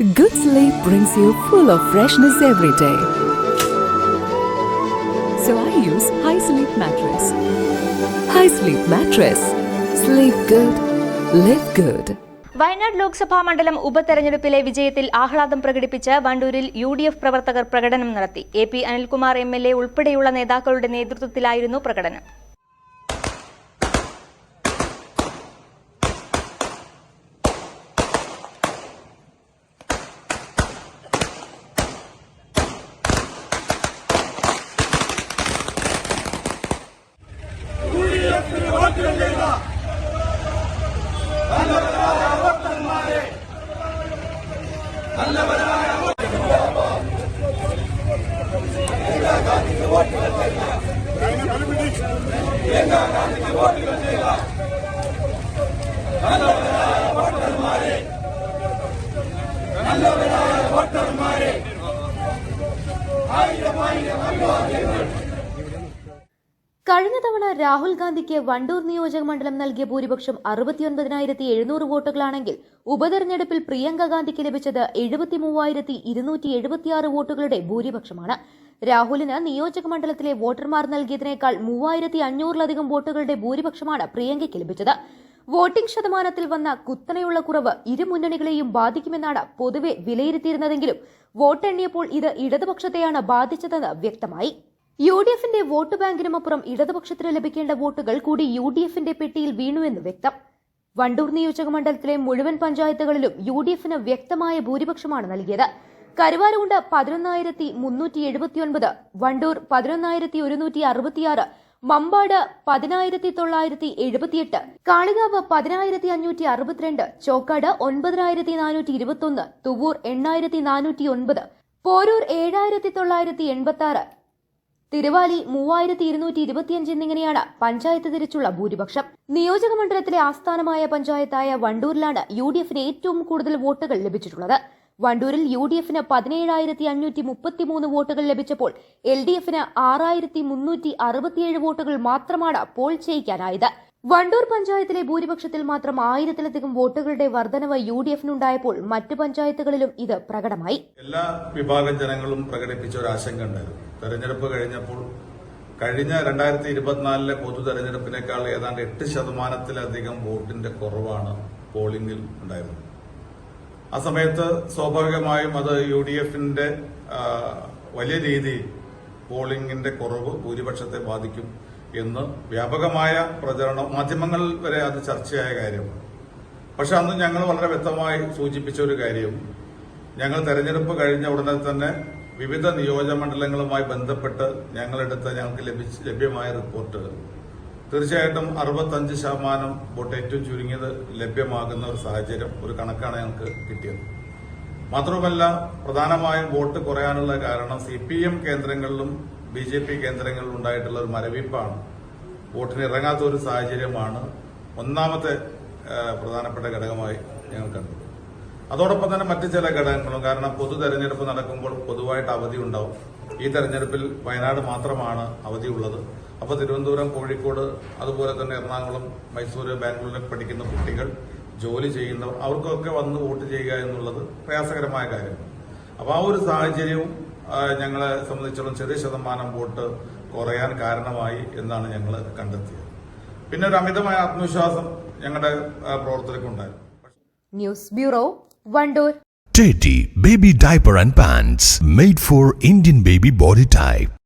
Good sleep brings you full of freshness every day. So I use High Sleep Mattress. High Sleep Mattress. Sleep good, live good. Wayanad Lok Sabha മണ്ഡലം ഉപതെരഞ്ഞെടുപ്പിലെ വിജയത്തിൽ ആഹ്ലാദം പ്രകടിപ്പിച്ച് വണ്ടൂരിൽ U D F പ്രവർത്തകർ പ്രകടനം നടത്തി A P Anilkumar M L A ഉൾപ്പെടെയുള്ള നേതാക്കളുടെ നേതൃത്വത്തിലായിരുന്നു പ്രകടനം காத்திருந்தீர்களா நல்லவராய் அவர் தன்மாரே நல்லவராய் அவர் காந்திக்கு ஓட்டுகள் செய்யலாம் பிரியங்கா காந்திக்கு ஓட்டுகள் ஓட்டர் மாறே நல்லவராய் ஓட்டர் மாறே ஆயிரம் ஆயிரம் அன்பு ஆகியவர்கள் കഴിഞ്ഞ തവണ രാഹുൽ ഗാന്ധിക്ക് വണ്ടൂർ നിയോജക മണ്ഡലം നൽകിയ ഭൂരിപക്ഷം അറുപത്തിയൊൻപതിനായിരത്തി എഴുന്നൂറ് വോട്ടുകളാണെങ്കിൽ ഉപതെരഞ്ഞെടുപ്പിൽ പ്രിയങ്ക ഗാന്ധിക്ക് ലഭിച്ചത് എഴുപത്തി മൂവായിരത്തി ഇരുന്നൂറ്റി എഴുപത്തിയാറ് വോട്ടുകളുടെ ഭൂരിപക്ഷമാണ്. രാഹുലിന് നിയോജക മണ്ഡലത്തിലെ വോട്ടർമാർ നൽകിയതിനേക്കാൾ മൂവായിരത്തി അഞ്ഞൂറിലധികം വോട്ടുകളുടെ ഭൂരിപക്ഷമാണ് പ്രിയങ്കയ്ക്ക് ലഭിച്ചത്. വോട്ടിംഗ് ശതമാനത്തിൽ വന്ന കുത്തനെയുള്ള കുറവ് ഇരു മുന്നണികളെയും ബാധിക്കുമെന്നാണ് പൊതുവെ വിലയിരുത്തിയിരുന്നതെങ്കിലും വോട്ടെണ്ണിയപ്പോൾ ഇത് ഇടതുപക്ഷത്തെയാണ് ബാധിച്ചതെന്ന് വ്യക്തമായി. യു ഡി എഫിന്റെ വോട്ട് ബാങ്കിനുമപ്പുറം ഇടതുപക്ഷത്തിന് ലഭിക്കേണ്ട വോട്ടുകൾ കൂടി യു ഡി എഫിന്റെ പെട്ടിയിൽ വീണുവെന്ന് വ്യക്തം. വണ്ടൂർ നിയോജക മണ്ഡലത്തിലെ മുഴുവൻ പഞ്ചായത്തുകളിലും യു ഡി എഫിന് വ്യക്തമായ ഭൂരിപക്ഷമാണ് നൽകിയത്. കരുവാരുകൊണ്ട് പതിനൊന്നായിരത്തി മുന്നൂറ്റി എഴുപത്തിയൊൻപത് വണ്ടൂർ പതിനൊന്നായിരത്തി ഒരുന്നൂറ്റി അറുപത്തിയാറ് മമ്പാട് പതിനായിരത്തി തൊള്ളായിരത്തി എഴുപത്തിയെട്ട് കാളികാവ് പതിനായിരത്തി അഞ്ഞൂറ്റി അറുപത്തിരണ്ട് ചോക്കാട് ഒൻപതിനായിരത്തി നാനൂറ്റി ഇരുപത്തൊന്ന് തുവൂർ എണ്ണായിരത്തി നാനൂറ്റി ഒൻപത് പോരൂർ ഏഴായിരത്തി തൊള്ളായിരത്തി എൺപത്തി ആറ് തിരുവാലി മൂവായിരത്തി ഇരുന്നൂറ്റി ഇരുപത്തിയഞ്ച് എന്നിങ്ങനെയാണ് പഞ്ചായത്ത് തിരിച്ചുള്ള ഭൂരിപക്ഷം. നിയോജക മണ്ഡലത്തിലെ ആസ്ഥാനമായ പഞ്ചായത്തായ വണ്ടൂരിലാണ് യു ഡി എഫിന് ഏറ്റവും കൂടുതൽ വോട്ടുകൾ ലഭിച്ചിട്ടുള്ളത്. വണ്ടൂരിൽ യു ഡി എഫിന് പതിനേഴായിരത്തി അഞ്ഞൂറ്റി മുപ്പത്തിമൂന്ന് വോട്ടുകൾ ലഭിച്ചപ്പോൾ എൽ ഡി എഫിന് ആറായിരത്തി മുന്നൂറ്റി അറുപത്തിയേഴ് വോട്ടുകൾ മാത്രമാണ് പോൾ ചെയ്യിക്കാനായത്. വണ്ടൂർ പഞ്ചായത്തിലെ ഭൂരിപക്ഷത്തിൽ മാത്രം ആയിരത്തിലധികം വോട്ടുകളുടെ വർധനവ് യു ഡി എഫിനുണ്ടായപ്പോൾ മറ്റ് പഞ്ചായത്തുകളിലും ഇത് പ്രകടമായി. എല്ലാ വിഭാഗം ജനങ്ങളും പ്രകടിപ്പിച്ച ഒരു ആശങ്ക ഉണ്ടായിരുന്നു. തെരഞ്ഞെടുപ്പ് കഴിഞ്ഞപ്പോൾ കഴിഞ്ഞ രണ്ടായിരത്തി ഇരുപത്തിനാലിലെ പൊതു തെരഞ്ഞെടുപ്പിനേക്കാൾ ഏതാണ്ട് എട്ട് ശതമാനത്തിലധികം വോട്ടിന്റെ കുറവാണ് പോളിംഗിൽ ഉണ്ടായിരുന്നത്. ആ സമയത്ത് സ്വാഭാവികമായും അത് യു ഡി എഫിന്റെ വലിയ രീതിയിൽ പോളിംഗിന്റെ കുറവ് ഭൂരിപക്ഷത്തെ ബാധിക്കും എന്ന് വ്യാപകമായ പ്രചരണം മാധ്യമങ്ങളിൽ വരെ അത് ചർച്ചയായ കാര്യമാണ്. പക്ഷെ അന്ന് ഞങ്ങൾ വളരെ വ്യക്തമായി സൂചിപ്പിച്ച ഒരു കാര്യം. ഞങ്ങൾ തെരഞ്ഞെടുപ്പ് കഴിഞ്ഞ ഉടനെ തന്നെ വിവിധ നിയോജകമണ്ഡലങ്ങളുമായി ബന്ധപ്പെട്ട് ഞങ്ങളെടുത്ത ഞങ്ങൾക്ക് ലഭ്യമായ റിപ്പോർട്ട് തീർച്ചയായിട്ടും അറുപത്തഞ്ച് ശതമാനം വോട്ട് ഏറ്റവും ചുരുങ്ങിയത് ലഭ്യമാകുന്ന ഒരു സാഹചര്യം ഒരു കണക്കാണ് ഞങ്ങൾക്ക് കിട്ടിയത്. മാത്രമല്ല പ്രധാനമായും വോട്ട് കുറയാനുള്ള കാരണം സി കേന്ദ്രങ്ങളിലും ബി ജെ പി കേന്ദ്രങ്ങളിൽ ഉണ്ടായിട്ടുള്ള ഒരു മരവിപ്പാണ്. വോട്ടിന് ഇറങ്ങാത്ത ഒരു സാഹചര്യമാണ് ഒന്നാമത്തെ പ്രധാനപ്പെട്ട ഘടകമായി ഞങ്ങൾ കണ്ടത്. അതോടൊപ്പം തന്നെ മറ്റ് ചില ഘടകങ്ങളും കാരണം പൊതു തെരഞ്ഞെടുപ്പ് നടക്കുമ്പോൾ പൊതുവായിട്ട് അവധി ഉണ്ടാവും. ഈ തെരഞ്ഞെടുപ്പിൽ വയനാട് മാത്രമാണ് അവധിയുള്ളത്. അപ്പോൾ തിരുവനന്തപുരം കോഴിക്കോട് അതുപോലെ തന്നെ എറണാകുളം മൈസൂർ ബാംഗ്ലൂരിലൊക്കെ പഠിക്കുന്ന കുട്ടികൾ ജോലി ചെയ്യുന്നവർ അവർക്കൊക്കെ വന്ന് വോട്ട് ചെയ്യുക എന്നുള്ളത് പ്രയാസകരമായ കാര്യമാണ്. അപ്പോൾ ആ ഒരു സാഹചര്യവും ഞങ്ങളെ സംബന്ധിച്ചിടത്തോളം ചെറിയ ശതമാനം വോട്ട് കുറയാൻ കാരണമായി എന്നാണ് ഞങ്ങൾ കണ്ടെത്തിയത്. പിന്നെ ഒരു അമിതമായ ആത്മവിശ്വാസം ഞങ്ങളുടെ പ്രവർത്തനക്കുണ്ടായിരുന്നു news bureau Wandoor. Teddy Baby Diaper and Pants made for Indian baby body type.